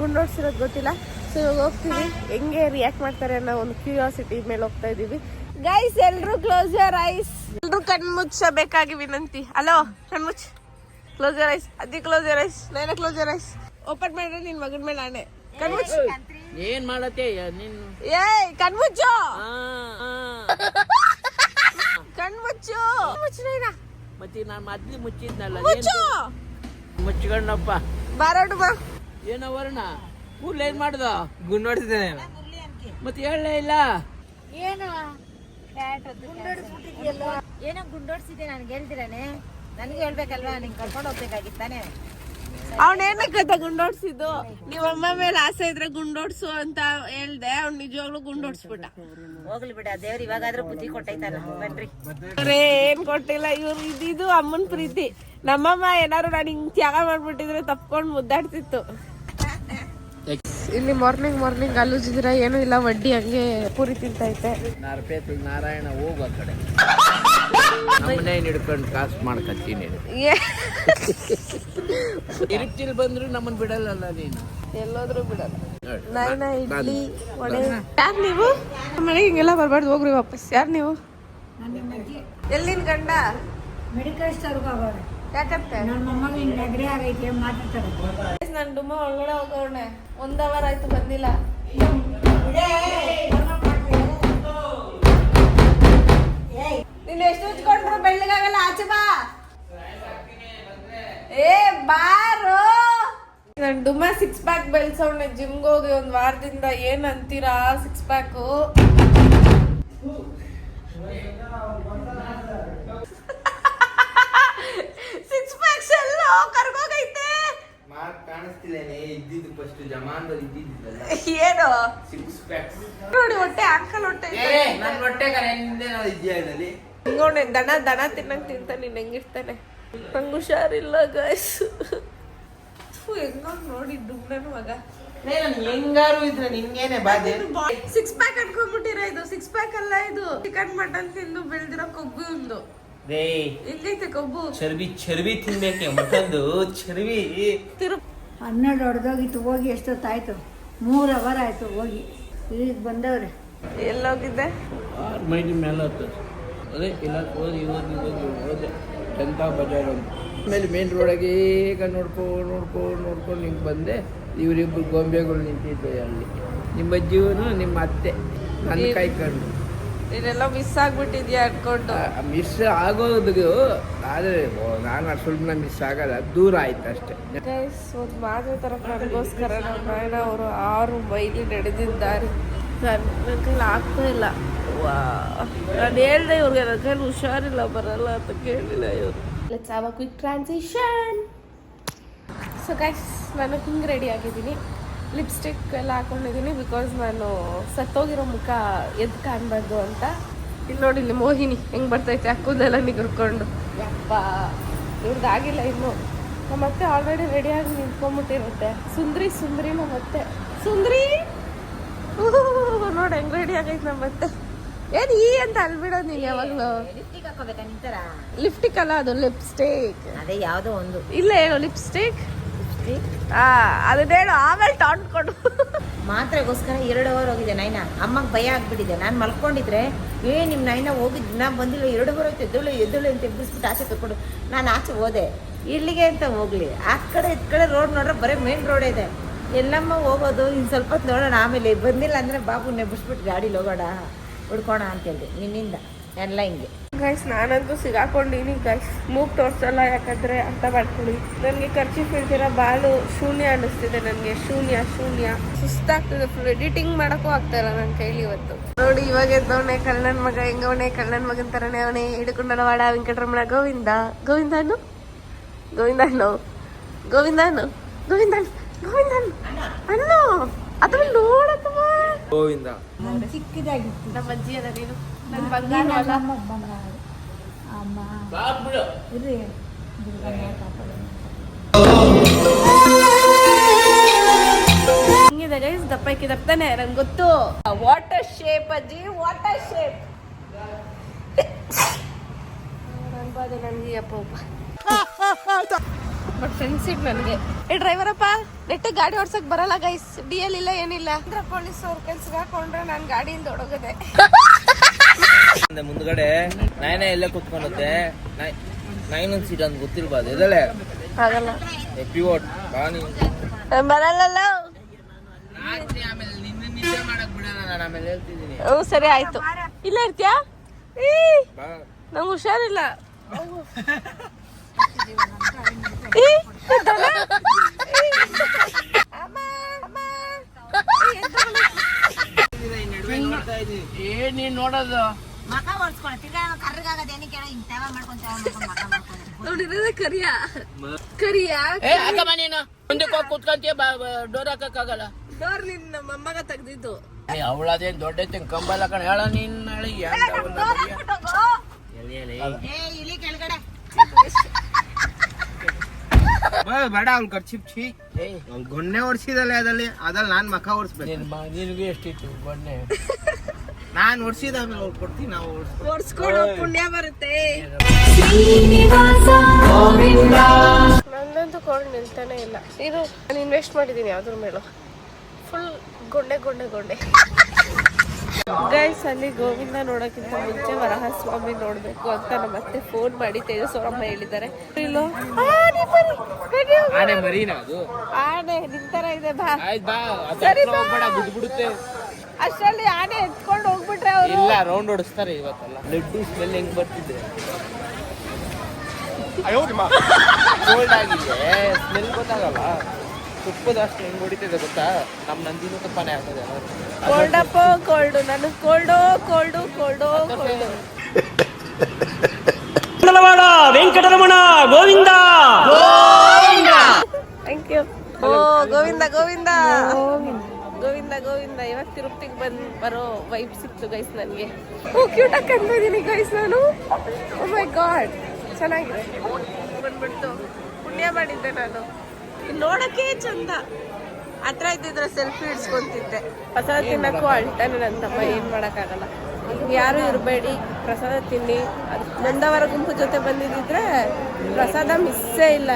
ಗುಂಡೋಡ್ಸಿರೋದು ಗೊತ್ತಿಲ್ಲ. ಸೊ ಇವಾಗ ಹೋಗ್ತೀವಿ. ಹೆಂಗೆ ರಿಯಾಕ್ಟ್ ಮಾಡ್ತಾರೆ ಅನ್ನೋ ಒಂದು ಕ್ಯೂರಿಯಾಸಿಟಿ ಮೇಲೆ ಹೋಗ್ತಾ ಇದೀವಿ. ಗೈಸ್ ಎಲ್ರು ಕ್ಲೋಸ್ ಯೋರ್ ಐಸ್ ಎಲ್ರು ಕಣ್ಮುಚ್ಚಬೇಕಾಗಿ ವಿನಂತಿ. ಹಲೋ ಕಣ್ಮುಚ್ ಕ್ಲೋಸ್ ಯೋರ್ ಐಸ್ ಅದಿ ಕ್ಲೋಸ್ ಯೋರ್ ಐಸ್ ನೈನ ಕ್ಲೋಸ್ ಯೋರ್ ಐಸ್ ಓಪನ್ ಮಾಡ್ರೆ ನಿನ್ ಮಗನ ಮೇಲೆ ಆಣೆ. ಕಣ್ಮುಚ್
ಏನ್ ಮಾಡತ್ತೆ ನೀನ್?
ಏಯ್ ಕಣ್ಮುಚ್ಚು ಕಣ್ಮುಚ್ಚು ಮುಚ್ಚು. ನೈನ
ಮತ್ತೆ ನಾನು ಮೊದ್ಲು ಮುಚ್ಚಿದ್ನಲ್ಲ ಏನ್
ಮುಚ್ಚು.
ಮುಚ್ಚಿಕೊಂಡಪ್ಪ
ಬಾರೋಡು ಬಾ.
ಏನೋ ವರ್ಣ ಕೂಲ್ ಏನ್ ಮಾಡ್ದ?
ಗುಂಡ್ ನೋಡ್ತಿದ್ದೇನೆ
ಮತ್ತೆ ಹೇಳಲೇ ಇಲ್ಲ.
ಏನೋ? ಗುಂಡೋಡ್ಸಿದ್ದೆ ನನ್ಗೆ ಹೇಳ್ತಿರಾನೆ ನನ್ಗೆ ಹೇಳ್ಬೇಕಲ್ವಾ ನಿಂಗೆ ಕರ್ಕೊಂಡು ಹೋಗ್ಬೇಕಾಗಿತ್ತಾನೆ
ಅವನೇನಕ್ಕಂತ ಗುಂಡೋಡ್ಸಿದ್ದು? ನೀವ್ ಅಮ್ಮ ಮೇಲೆ ಆಸೆ ಇದ್ರೆ ಗುಂಡೋಡ್ಸು ಅಂತ ಹೇಳ್ದೆ ಅವ್ನು ನಿಜವಾಗ್ಲೂ ಗುಂಡೋಡ್ಸ್ಬಿಟ್ಟ.
ಹೋಗ್ಲಿ ಬಿಡ ದೇವ್ರ ಇವಾಗಾದ್ರೂ ಬುದ್ಧಿ ಕೊಟ್ಟೈತಲ್ಲ ಬನ್ರಿ.
ಏನ್ ಕೊಟ್ಟಿಲ್ಲ ಇವ್ರು ಇದಿದು ಅಮ್ಮನ್ ಪ್ರೀತಿ. ನಮ್ಮಮ್ಮ ಏನಾರು ನಾನು ಹಿಂಗ್ ತ್ಯಾಗ ಮಾಡ್ಬಿಟ್ಟಿದ್ರೆ ತಪ್ಕೊಂಡ್ ಮುದ್ದಾಡ್ತಿತ್ತು. ಇಲ್ಲಿ ಮಾರ್ನಿಂಗ್ ಮಾರ್ನಿಂಗ್ ಅಲ್ಲುಜಿದ್ರ ಏನು ಇಲ್ಲ ವಡ್ಡಿ ಹಂಗೆ ಪೂರಿ ತಿಂತೈತೆ.
ನಾರ್ಪೇತ ನಾರಾಯಣ ಹೋಗು ಕಡೆ. ನಮ್ಮನೆ ಹಿಡ್ಕೊಂಡು ಕಾಸು ಮಾಡ್ಕತ್ತೀನಿ. ತಿರುಪ್ತಿಲ್ ಬಂದ್ರು ನಮ್ಮನ್ ಬಿಡಲ್ಲಲ್ಲ ನೀನು.
ಎಲ್ಲೋದ್ರು ಬಿಡಲ್ಲ. ನಾಯಿನ ಇಡ್ಲಿ ವಡೆ. ಯಾರು ನೀವು? ಮನೆಗೆ ಹಿಂಗೆಲ್ಲ ಬರ್ಬಾರ್ದು ಹೋಗ್ರಿ ವಾಪಸ್. ಯಾರು ನೀವು? ಎಲ್ಲಿನ ಗಂಡ?
ಮೆಡಿಕಲ್ ಸ್ಟೋರ್ಗೆ ಹೋಗೋರು ನನ್ನ
ಡುಮ್ಮ ಒಳಗಡೆ ಹೋಗೋಣೆ. ಒಂದ್ ಅವರ್ ಆಯ್ತು ಬಂದಿಲ್ಲ. ನೀನ್ ಎಷ್ಟು ಉಚ್ಕೊಂಡ್ರು ಬೆಳ್ಳಗಾಗಲ್ಲ ಆಚೆ ಬಾ. ಏ ಬಾರೋ ನನ್ ಡುಮ್ಮ ಸಿಕ್ಸ್ ಪ್ಯಾಕ್ ಬೆಳ್ಸವಣೆ ಜಿಮ್ಗೆ ಹೋಗಿ ಒಂದ್ ವಾರದಿಂದ ಏನ್ ಅಂತೀರಾ ಸಿಕ್ಸ್ ಪ್ಯಾಕು ಪ್ಯಾಕ್ಸ್ ಎಲ್ಲ ಕರ್ಗೋಗೈತೆ
ಮಾರ್ಕ್ ಕಾಣಿಸ್ತಿಲ್ಲೇನೆ ಇದ್ದಿದ್ದು ಫಸ್ಟ್ ಜಮಾನ್ದಲ್ಲಿ ಇದ್ದಿದ್ದಲ್ಲ
ಏನು?
ಸಿಕ್ಸ್ ಪ್ಯಾಕ್ಸ್
ನೋಡಿ ಹೊಟ್ಟೆ ಅಂಕಲ್ ಹೊಟ್ಟೆ
ನನ್ನ ಹೊಟ್ಟೆ ಕರೆ ಹಿಂದೆ ನಾವು ಇದೆಯಾ ಇದರಲ್ಲಿ.
ಹಿಂಗೋಣೆ ದನ ದನ ತಿನ್ನಂಗ್ ತಿಂತಾನೆ ನೀನ್ ಹೆಂಗಿರ್ತಾನೆ ನಂಗೆ ಹುಷಾರಿಲ್ಲ ಗೈಸ್ ಹೆಂಗ ನೋಡಿ ದುಡ್ಡನ ಮಗ.
ಹೆಂಗಾರು ಇದ್ರೆ ನಿನ್ಗೇನೆ ಬಾಧೆ.
ಸಿಕ್ಸ್ ಪ್ಯಾಕ್ ಅನ್ಕೊಂಡ್ಬಿಟ್ಟಿರ ಇದು ಸಿಕ್ಸ್ ಪ್ಯಾಕ್ ಅಲ್ಲ ಇದು. ಚಿಕನ್ ಮಟನ್ ತಿಂದು ಬೆಳೆದಿರೋ ಕೊಬ್ಬು ಒಂದು.
ರೇ
ಹೆಂಗೈತೆ ಕೊಬ್ಬು.
ಚರ್ಬಿ ಚರ್ಬಿ ತಿನ್ಬೇಕೆ ಮತ್ತೊಂದು ಚರ್ಬಿ.
ತಿರು.
ಹನ್ನೆರಡು ಹೊಡೆದೋಗಿತ್ತು ಹೋಗಿ ಎಷ್ಟೊತ್ತಾಯ್ತು? ಮೂರು ಅವರ್ ಆಯ್ತು ಹೋಗಿ. ಈಗ ಬಂದವ್ರೆ.
ಎಲ್ಲೋಗಿದ್ದೆ?
ಆರು ಮೈಲಿ ಮೇಲೆ ಹತ್ತದು. ಅದೇ ಇಲ್ಲ ಹೋಗಿ ಹೋಗಿ ಹೋದೆ. ಜನತಾ ಬಜಾರ್ ಅಂತ. ಆಮೇಲೆ ಮೇನ್ ರೋಡಾಗೆ ಈಗ ನೋಡ್ಕೊಂಡು ನೋಡ್ಕೊಂಡು ನೋಡ್ಕೊಂಡು ಹಿಂಗೆ ಬಂದೆ. ಇವರಿಬ್ಬರು ಗೊಂಬೆಗಳು ನಿಂತಿದ್ದೆ ಅಲ್ಲಿ. ನಿಮ್ಮ ಜೀವನು ನಿಮ್ಮ ಅತ್ತೆ ನನ್ನ ಕಾಯ್ಕೊಂಡು
ಇದೆಲ್ಲ ಮಿಸ್ ಆಗ್ಬಿಟ್ಟಿದ್ಯಾ ಅನ್ಕೊಂಡು?
ಮಿಸ್ ಆಗೋದು ಆದರೆ ನಾನು ಅಷ್ಟು ಸುಮ್ಮನೆ ಮಿಸ್ ಆಗಲ್ಲ ದೂರ ಆಯ್ತು ಅಷ್ಟೇ.
ಗೈಸ್ ಒಂದು ಮಾತ್ರ ಥರ ನನಗೋಸ್ಕರ? ನಮ್ಮ ನಾಯನ ಅವರು ಆರು ಮೈಲಿ ನಡೆದಿದ್ದಾರೆ ನಾನು ನನ್ನ ಕೈಲಿ ಆಗ್ತಾ ಇಲ್ಲ. ವಾಹ್ ನಾನು ಹೇಳ್ದೆ ಇವ್ರಿಗೆ ನನ್ನ ಕೈಲಿ ಹುಷಾರಿಲ್ಲ ಬರಲ್ಲ ಅಂತ ಕೇಳಿಲ್ಲ ಇವರು. Let's have a quick transition so guys ನಾನು ಹಿಂಗೆ ರೆಡಿ ಆಗಿದ್ದೀನಿ. ಲಿಪ್ಸ್ಟಿಕ್ ಎಲ್ಲ ಹಾಕೊಂಡಿದ್ದೀನಿ ಬಿಕಾಸ್ ನಾನು ಸತ್ತೋಗಿರೋ ಮುಖ ಎದ್ದು ಕಾಣಬಾರ್ದು ಅಂತ. ಇಲ್ಲಿ ನೋಡಿ ಇಲ್ಲಿ ಮೋಹಿನಿ ಹೆಂಗೆ ಬರ್ತೈತೆ ಅಕ್ಕೂದೆಲ್ಲ ನಿಗುರ್ಕೊಂಡು ಯಪ್ಪ ಇವ್ರದ್ದಾಗಿಲ್ಲ ಇನ್ನು. ನಮ್ಮತ್ತೆ ಆಲ್ರೆಡಿ ರೆಡಿಯಾಗಿ ನಿಂತ್ಕೊಂಡ್ಬಿಟ್ಟಿರುತ್ತೆ. ಸುಂದ್ರಿ ಸುಂದ್ರಿ ನಮ್ಮತ್ತೆ ಸುಂದ್ರಿ? ನೋಡಿ ಹೆಂಗ್ ರೆಡಿ ಆಗೈತೆ ನಮ್ಮತ್ತೆ ಏನ್ ಈ ಅಂತ ಅಲ್ಬಿಡೋ ನೀನು ಯಾವಾಗಲೂ? ಲಿಪ್ಟಿಕ್ ಅಲ್ಲ ಅದು ಲಿಪ್ಸ್ಟಿಕ್.
ಅದೇ ಯಾವ್ದೋ ಒಂದು.
ಇಲ್ಲ ಏನು ಲಿಪ್ಸ್ಟಿಕ್? ಅದನ್ನ ಹೇಳು ಆಮೇಲೆ ಕೊಡು
ಮಾತ್ರೆಗೋಸ್ಕರ ಎರಡು ಅವರ್ ಹೋಗಿದೆ ನೈನ. ಅಮ್ಮಗೆ ಭಯ ಆಗ್ಬಿಟ್ಟಿದೆ. ನಾನು ಮಲ್ಕೊಂಡಿದ್ರೆ, ಏ ನಿಮ್ಮ ನೈನ ಹೋಗಿದ್ದು ನಾ ಬಂದಿಲ್ಲ, ಎರಡು ಅವರ್ ಹೋಯ್ತು ಎದ್ದಳು ಎದ್ದಳು ಅಂತ ಎಬ್ಬಿಸ್ಬಿಟ್ಟು ಆಚೆ ಕರ್ಕೊಂಡು ನಾನು ಆಚೆ ಹೋದೆ. ಇಲ್ಲಿಗೆ ಅಂತ ಹೋಗ್ಲಿ. ಆ ಕಡೆ, ಈ ಕಡೆ ರೋಡ್ ನೋಡ್ರೆ ಬರೀ ಮೇನ್ ರೋಡ್ ಇದೆ. ಎಲ್ಲಮ್ಮ ಹೋಗೋದು ಇನ್ನು ಸ್ವಲ್ಪ ನೋಡೋಣ ಆಮೇಲೆ. ಬಂದಿಲ್ಲ ಅಂದರೆ ಬಾಬು ನೆಬ್ಬಿಸ್ಬಿಟ್ಟು ಗಾಡಿಲಿ ಹೋಗೋಣ, ಹುಡ್ಕೋಣ ಅಂತೇಳಿ ನಿನ್ನಿಂದ. ಎಲ್ಲ ಹಿಂಗೆ.
ಗೈಸ್ ನಾನಂತೂ ಸಿಗಾಕೊಂಡಿನಿ ಗೈಸ್ ಮೂಗ್ ತೋರ್ಸಲ್ಲ ಯಾಕಂದ್ರೆ ಅರ್ಥ ಮಾಡ್ಕೊಳ್ಳಿ. ನನಗೆ ಖರ್ಚು ಬೀಳ್ತಿರೋ ಬಾಳು ಶೂನ್ಯ ಅನ್ನಿಸ್ತಿದೆ ನನಗೆ. ಶೂನ್ಯ ಶೂನ್ಯ. ಸುಸ್ತಾಗ್ತಿದೆ ಫುಲ್ ಎಡಿಟಿಂಗ್ ಮಾಡಕ್ಕೂ ಆಗ್ತಾ ಇಲ್ಲ ನನ್ನ ಕೈಲಿ ಇವತ್ತು. ನೋಡಿ ಇವಾಗ ಎದ್ದವನೇ ಕಳ್ಳನ ಮಗ ಹೆಂಗವನೇ ಕಳ್ಳನ ಮಗನ ತರನೇ ಅವನೇ. ಹಿಡ್ಕೊಂಡನ ವಾಡ ವೆಂಕಟರಮಣ ಗೋವಿಂದ. ಗೋವಿಂದನು? ಗೋವಿಂದನು? ಗೋವಿಂದನು? ಗೋವಿಂದನ್? ಗೋವಿಂದನ್? ಅಣ್ಣು ಅದ್ರಲ್ಲಿ ನೋಡತ್ತಮ್ಮ
ಗೋವಿಂದ.
ಚಿಕ್ಕದಾಗಿತ್ತು
ನಮ್ಮ ಅಜ್ಜಿ ಅದ ನೀನು ನನ್ನ ಬಂಗಾರ ಅಲ್ಲ?
ಅಮ್ಮ. ಇರ್ರಿ.
ಹಿಂಗಿದೆ ಗೈಸ್ ದಪ್ಪ ಇಕ್ಕಿ ದಪ್ಪತಾನೆ ನಂಗೆ ಗೊತ್ತು. ವಾಟರ್ ಶೇಪ್ ಅಜ್ಜಿ ವಾಟರ್ ಶೇಪ್ ಅನ್ಬೋದು ನನಗೆ ಅಪ್ಪ ಬಟ್ ಫ್ರೆಂಡ್ಸಿಗೆ ನನಗೆ. ಏ ಡ್ರೈವರಪ್ಪ ನೆಟ್ಟ ಗಾಡಿ ಓಡ್ಸಕ್ ಬರಲ್ಲ ಗೈಸ್ ಡಿ ಎಲ್ ಇಲ್ಲ ಏನಿಲ್ಲ. ಅಂದ್ರೆ ಪೊಲೀಸ್ ಅವ್ರ ಕೆಲ್ಸಕ್ಕೆ ಹಾಕೊಂಡ್ರೆ ನಾನು ಗಾಡಿಯಿಂದ ಹೊಡೋಗದೆ
ಮುಂದ್ಗಡೆ ನಾಯನೇ ಎಲ್ಲ ಕುತ್ಕೊಂಡತ್ತೆ ನೈನ್ ಒಂದ್ ಸೀಟ್ ಅಂತ ಗೊತ್ತಿರ್ಬಾರ್ದು ಎದಳೆ
ಆಗಲ್ಲ.
ಪಿವೋಟ್ ಬಾ ನೀನು.
ಬರಲ್ಲ ಹ್ಞೂ ಸರಿ ಆಯ್ತು. ಇಲ್ಲ ಇರ್ತೀಯಾ? ನಂಗೆ ಹುಷಾರಿಲ್ಲ. ಈ, ಈ ದನ. ಈ. ಅಮ್ಮ, ಅಮ್ಮ. ಈ, ಎದ್ದು
ಏನ್ ನೀನ್ ನೋಡೋದು?
ಮಕ ತಿರ್ಗಾ ಏನಕ್ಕೆ ಹೇಳೋ ಮಾಡ್ಕೊಂತ
ನೋಡಿರೋದೇ ಕರಿಯ. ಕರಿಯ?
ಏ ಅಕ್ಕಮ್ಮ ನೀನು ಮುಂದಕ್ಕೆ ಹೋಗಿ ಕುತ್ಕೊಂತೀಯ? ಡೋರ್ ಹಾಕಕ್ಕಾಗಲ್ಲ
ಡೋರ್ ನಿನ್ ನಮ್ಮ ಅಮ್ಮಗ ತೆಗ್ದಿದ್ದು.
ಏ ಅವಳದೇನ್ ದೊಡ್ಡ ಕಂಬಲ್ ಕಂಬಲ್ಲ ಕಣ. ಹೇಳ ನೀನ್
ಏ ಇಲ್ಲಿ ಕೆಳಗಡೆ.
ಬೇಡ ಅವ್ನ್ ಖರ್ಚಿಪ್ ಛೀ. ಅವ್ನ್ ಗೊನ್ನೆ ಒರ್ಸಿದಲ್ಲ ಅದಲ್ಲಿ ಅದಲ್ಲಿ ನಾನ್ ಮಕ ಒರ್ಸ್ಬೇಕು
ನಿನಗೆ ಎಷ್ಟಿತ್ತು ಬನ್ನೆ
ನಾನ್ ಒರ್ಸಿದ ಆಮೇಲೆ ಅವ್ರು ಕೊಡ್ತೀನಿ ನಾವು
ಓಡಿಸ್ಕೊಡು ಪುಣ್ಯ ಬರುತ್ತೆ. ನಂದಂತೂ ಕೊಂಡು ನಿಲ್ತಾನೆ ಇಲ್ಲ. ಇದು ನಾನು ಇನ್ವೆಸ್ಟ್ ಮಾಡಿದ್ದೀನಿ ಯಾವ್ದ್ರ ಮೇಲೂ. ಫುಲ್ ಗೊಂಡೆ ಗೊಂಡೆ ಗೊಂಡೆ. ಗೈಸ್ ಅಲ್ಲಿ ಗೋವಿಂದ ನೋಡೋಕ್ಕಿಂತ ಮುಂಚೆ ವರಹಸ್ವಾಮಿ ನೋಡ್ಬೇಕು ಅಂತ ನಮ್ಮ ಅತ್ತೆ ಫೋನ್ ಮಾಡಿ ತೇಜಸ್ವರಮ್ಮ ಹೇಳಿದ್ದಾರೆ. ಆನೆ ಬರಿ,
ಆನೆ ಮರಿನಾ ಅದು?
ಆನೆ ನಿಂತರ ಇದೆ ಬಾ.
ಆಯ್ತ್ ಬಾ ಅದ್
ಸರಿ. ಅಷ್ಟರಲ್ಲಿ ಆನೆ ಎತ್ಕೊಂಡು ಹೋಗ್ಬಿಟ್ರೆ ಅವರು?
ಇಲ್ಲ ರೌಂಡ್ ಹೊಡಿಸ್ತಾರೆ ಇವತ್ತೆಲ್ಲ. ಲಡ್ಡು ಸ್ಮೆಲ್ ಹೆಂಗ್ ಬರ್ತಿದೆ? ಕೋಲ್ಡ್ ಆಗಿದೆ ಸ್ಮೆಲ್ ಗೊತ್ತಾಗಲ್ಲ. ತುಪ್ಪದ ಅಷ್ಟು ಹೆಂಗ್ ಹೊಡಿತಿದೆ ಗೊತ್ತಾ? ನಮ್ ನಂದಿನೂ ತುಪ್ಪನೇ ಆಗ್ತದೆ
ಕೋಲ್ಡಪ್ಪ ಕೋಲ್ಡು ನನಗೆ cold ಕೋಲ್ಡೋ cold cold
Venkataramana Govinda.
Thank you ಓ ಗೋವಿಂದ ಗೋವಿಂದ. ಗೋವಿಂದ ಗೋವಿಂದ. ಇವತ್ತು ತಿರುಪತಿಗೆ ಬಂದು ಬರೋ ವೈಬ್ ಸಿಕ್ತು ಗೈಸ್ ನನಗೆ. ಓ ಕ್ಯೂಟ್ ಆಗಿ ಕಂಡಿದ್ದೀನಿ ಗೈಸ್ ನಾನು. ಓ ಮೈ ಗಾಡ್ ಚೆನ್ನಾಗಿದೆ. ಬಂದ್ಬಿಡ್ತು. ಪುಣ್ಯ ಮಾಡಿದ್ದೆ ನಾನು. ನೋಡಕ್ಕೆ ಚಂದ. ಹತ್ರ ಇದ್ದಿದ್ರೆ ಸೆಲ್ಫಿ ಇಡ್ಸ್ಕೊಂತಿದ್ದೆ. ಪ್ರಸಾದ ತಿನ್ನಕ್ಕೂ ಅಳ್ತಾನೆ ನನ್ನ ತಮ್ಮ ಏನು ಮಾಡೋಕ್ಕಾಗಲ್ಲ. ಯಾರು ಇರಬೇಡಿ ಪ್ರಸಾದ ತಿನ್ನಿ. ಅದು ನೊಂದವರ ಗುಂಪು ಜೊತೆ ಬಂದಿದ್ದಿದ್ರೆ ಪ್ರಸಾದ ಮಿಸ್ಸೇ ಇಲ್ಲ.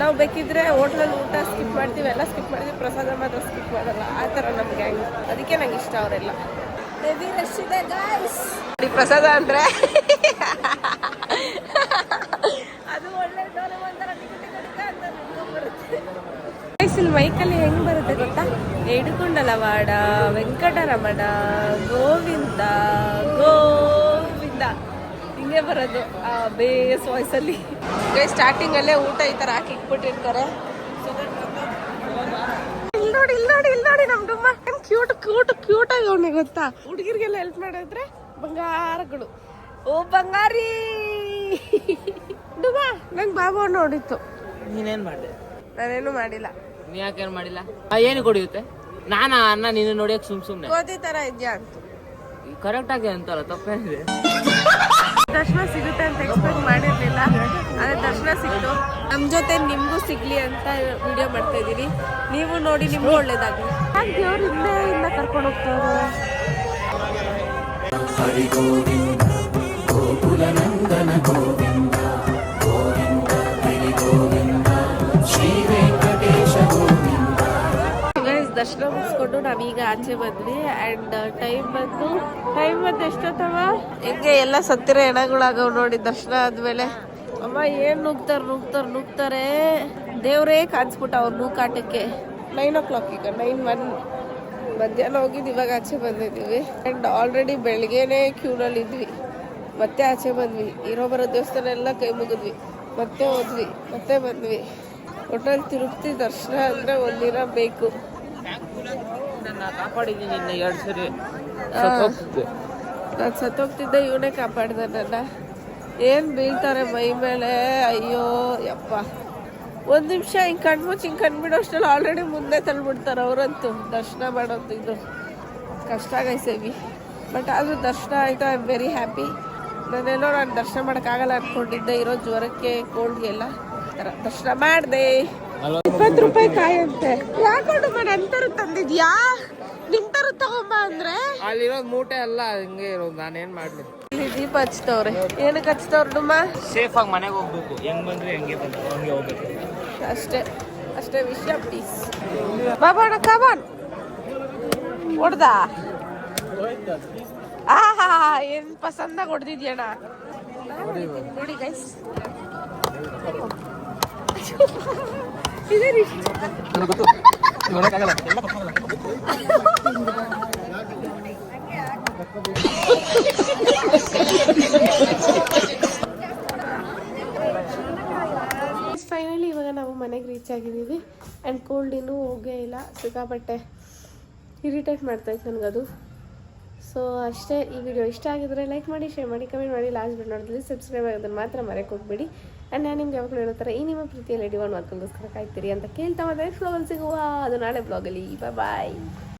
ನಾವು ಬೇಕಿದ್ರೆ ಹೋಟ್ಲಲ್ಲಿ ಊಟ ಸ್ಕಿಪ್ ಮಾಡ್ತೀವಿ ಎಲ್ಲ ಸ್ಕಿಪ್ ಮಾಡ್ತೀವಿ ಪ್ರಸಾದ ಮಾತ್ರ ಸ್ಕಿಪ್ ಮಾಡಲ್ಲ. ಆ ಥರ ನಮ್ಗೆ ಗ್ಯಾಂಗ್ ಅದಕ್ಕೆ ನಂಗೆ ಇಷ್ಟ ಅವರೆಲ್ಲ. ಹೆವಿ ರಶ್ ಇದೆ ಗಾಯ್ಸ್ ಪ್ರಸಾದ ಅಂದರೆ. ಅದು ಒಳ್ಳೆ ಡೋರೆ ಒಂಥರ ಟಿಕ ಟಿಕ ಟಿಕ ಅಂತ ನಿಂತ್ಕೊಂಡ್ಬರುತ್ತೆ. Guys, ಇಲ್ಲಿ ಮೈಕಲ್ಲಿ ಹೆಂಗ್ ಬರುತ್ತೆ ಗೊತ್ತಾ? ಎಡುಕೊಂಡಲವಾಡ ವೆಂಕಟರಮಣ ಗೋವಿಂದ ಗೋವಿಂದ. ಹಿಂಗೆ ಬರೋದು ಆ ಬೇಸ್ ವಾಯ್ಸಲ್ಲಿ. ಸ್ಟಾರ್ಟಿಂಗ್ ಅಲ್ಲೇ ಊಟ ಈ ತರ ಹಾಕಿ ಇಟ್ಬಿಟ್ಟಿರ್ತಾರೆ. ಇಲ್ಲಿ ನೋಡಿ ಇಲ್ಲಿ ನೋಡಿ ಇಲ್ಲಿ ನೋಡಿ ನಮ್ಮ ಡುಮ್ಮ. ಕ್ಯೂಟ್ ಕ್ಯೂಟ್ ಕ್ಯೂಟ್ ಆಗಿ ಅವನಿಗೆ ಗೊತ್ತಾ? ಹುಡುಗಿರಿಗೆಲ್ಲ ಹೆಲ್ಪ್ ಮಾಡಿದ್ರೆ ಬಂಗಾರಗಳು. ಓ ಬಂಗಾರಿ! ಡುಮ್ಮ ನಂಗೆ ಬಾಬು ನೋಡಿತ್ತು
ನೀನೇನ್ ಮಾಡಿದೆ?
ನಾನೇನು ಮಾಡಿಲ್ಲ.
ನೀ ಯಾಕೇನ್ ಮಾಡಿಲ್ಲ? ಏನು ಕುಡಿಯುತ್ತೆ? ನಾನಾ ಅನ್ನ ನೀನು ನೋಡಿಯಕ್ ಸುಮ್ ಸುಮ್ನೆ.
ಗೋಧಿ ತರ ಇದ್ಯಾ ಅಂತ.
ಕರೆಕ್ಟ್ ಆಗಿ ಅಂತಲ್ಲ ತಪ್ಪೇನಿದೆ
ದರ್ಶನ ಸಿಗುತ್ತೆ ಅಂತ ಎಕ್ಸ್ಪೆಕ್ಟ್ ಮಾಡಿರ್ಲಿಲ್ಲ ಆದ್ರೆ ದರ್ಶನ ಸಿಕ್ತು. ನಮ್ ಜೊತೆ ನಿಮ್ಗೂ ಸಿಗ್ಲಿ ಅಂತ ವಿಡಿಯೋ ಮಾಡ್ತಾ ಇದೀನಿ ನೀವು ನೋಡಿ ನಿಮ್ಗೂ ಒಳ್ಳೇದಾಗ್ಲಿ. ದೇವ್ರು ಇಲ್ಲೇ ಇಲ್ಲ ಕರ್ಕೊಂಡು ಹೋಗ್ತಾರೆ ಗೈಸ್ ದರ್ಶನ ಮುಗಿಸ್ಕೊಂಡು ನಾವೀಗ ಆಚೆ ಬಂದ್ವಿ. ಅಂಡ್ ಟೈಮ್ ಬಂದು ಟೈಮ್ ಬಂದು ಎಷ್ಟೊತ್ತವ? ಹೆಂಗೆ ಎಲ್ಲ ಸತ್ತಿರ ಹೆಣಗಳಾಗವ್ ನೋಡಿ ದರ್ಶನ ಆದ್ಮೇಲೆ. ಅಮ್ಮ ಏನ್ ನುಗ್ತಾರ ನುಗ್ತಾರ ನುಗ್ತಾರೆ? ದೇವ್ರೇ ಕಾಣಿಸ್ಬಿಟ್ಟ ಅವ್ರ ನೂಕಾಟಕ್ಕೆ. ನೈನ್ ಓ ಕ್ಲಾಕ್ ಈಗ ನೈನ್ ಒನ್ ಮಧ್ಯಾಹ್ನ ಹೋಗಿದ್ದು ಇವಾಗ ಆಚೆ ಬಂದಿದ್ದೀವಿ. ಅಂಡ್ ಆಲ್ರೆಡಿ ಬೆಳಗ್ಗೆನೆ ಕ್ಯೂನಲ್ಲಿ ಇದ್ವಿ. ಮತ್ತೆ ಆಚೆ ಬಂದ್ವಿ. ಇರೋ ಬರೋ ದೇವಸ್ಥಾನ ಎಲ್ಲ ಕೈ ಮುಗಿದ್ವಿ. ಮತ್ತೆ ಹೋದ್ವಿ ಮತ್ತೆ ಬಂದ್ವಿ. ಒಟ್ಟಲ್ಲಿ ತಿರುಪತಿ ದರ್ಶನ ಅಂದ್ರೆ ಒಂದಿನ ಬೇಕು.
ಕಾಪಾಡಿದ್ದೀನಿ ಎರಡು ಸರಿ
ನಾನು ಸತ್ತೋಗ್ತಿದ್ದೆ ಇವನೇ ಕಾಪಾಡ್ದ ನನ್ನ ಏನು ಬೀಳ್ತಾರೆ ಮೈ ಮೇಲೆ? ಅಯ್ಯೋ ಯಪ್ಪ. ಒಂದು ನಿಮಿಷ ಹಿಂಗೆ ಕಣ್ಮುಚ್ಚಿ ಹಿಂಗೆ ಕಣ್ಬಿಡೋ ಅಷ್ಟರಲ್ಲಿ ಆಲ್ರೆಡಿ ಮುಂದೆ ತಳ್ಬಿಡ್ತಾರೆ ಅವರಂತೂ. ದರ್ಶನ ಮಾಡೋದು ಇದು. ಕಷ್ಟ ಆಗೈಸೇವಿ ಬಟ್ ಆದರೂ ದರ್ಶನ ಆಯಿತು? ಐ ಆಮ್ ವೆರಿ ಹ್ಯಾಪಿ ನಾನೆಲ್ಲೋ ನಾನು ದರ್ಶನ ಮಾಡೋಕ್ಕಾಗಲ್ಲ ಅಂದ್ಕೊಂಡಿದ್ದೆ ಇರೋ ಜ್ವರಕ್ಕೆ ಕೋಲ್ಡ್ಗೆಲ್ಲ ಥರ ದರ್ಶನ ಮಾಡಿದೆ. ಇಪ್ಪತ್ತು ರೂಪಾಯಿ ಕಾಯಂತೆ ಯಾಕೆ ಯಾಕೊಂಡು ಮಾಡಿ ಅಂತರು ತಂದಿದ್ಯಾ? ನಿಂತರು ತಗೊಂಬ ಅಂದ್ರೆ?
ಅಲ್ಲಿರೋ ಮೂಟೆ ಎಲ್ಲ ಹಿಂಗೆ ಇರೋದು ನಾನೇನ್ ಮಾಡ್ಲಿ.
ಇಲ್ಲಿ ದೀಪ ಹಚ್ತವ್ರೆ ಏನಕ್ಕೆ ಹಚ್ತವ್ರ ಡುಮ್ಮ?
ಸೇಫ್ ಆಗಿ ಮನೆಗೆ ಹೋಗ್ಬೇಕು. ಹೆಂಗ್ ಬಂದ್ರೆ ಹೆಂಗೆ ಬಂದ್ರೆ ಹಂಗೆ ಹೋಗ್ಬೇಕು.
ಅಷ್ಟೇ ಅಷ್ಟೇ ವಿಷಯ ಪ್ಲೀಸ್ ಬಾಬಾಣ ಕಬಾನ್ ಹೊಡ್ದ ಆಹಾ ಏನ್ ಪಸಂದಾಗ ಹೊಡೆದಿದ್ಯಣ್ಣ ನೋಡಿ ಗೈಸ್ ಫೈನಲಿ ಇವಾಗ ನಾವು ಮನೆಗೆ ರೀಚ್ ಆಗಿದ್ದೀವಿ. ಆ್ಯಂಡ್ ಕೋಲ್ಡ್ ಇನ್ನೂ ಹೋಗೇ ಇಲ್ಲ. ಸಿಕ್ಕಾಪಟ್ಟೆ ಇರಿಟೇಟ್ ಮಾಡ್ತಾಯಿತ್ತು ನನಗದು. ಸೊ ಅಷ್ಟೇ ಈ ವಿಡಿಯೋ ಇಷ್ಟ ಆಗಿದ್ರೆ ಲೈಕ್ ಮಾಡಿ ಶೇರ್ ಮಾಡಿ ಕಮೆಂಟ್ ಮಾಡಿ. ಲಾಸ್ಟ್ ಬಿಟ್ಟು ನೋಡಿದ್ರೆ ಸಬ್ಸ್ಕ್ರೈಬ್ ಆಗೋದನ್ನು ಮಾತ್ರ ಮರೆಯಕ್ಕೆ ಹೋಗ್ಬೇಡಿ ಆ್ಯಂಡ್ ನಿಮ್ಗೆ ಯಾವಾಗಲೂ ಹೇಳ್ತಾರೆ ಈ ನಿಮ್ಮ ಪ್ರೀತಿಯಲ್ಲಿ ಲೇಡಿ ಒನ್ ಮಾರ್ಕ್ಗೋಸ್ಕರ ಕಾಯ್ತೀರಿ ಅಂತ ಕೇಳ್ತಾ ನೆಕ್ಸ್ಟ್ ಬ್ಲಾಗಲ್ಲಿ ಸಿಗುವ ಅದು ನಾಳೆ ಬ್ಲಾಗಲ್ಲಿ ಬಾಯ್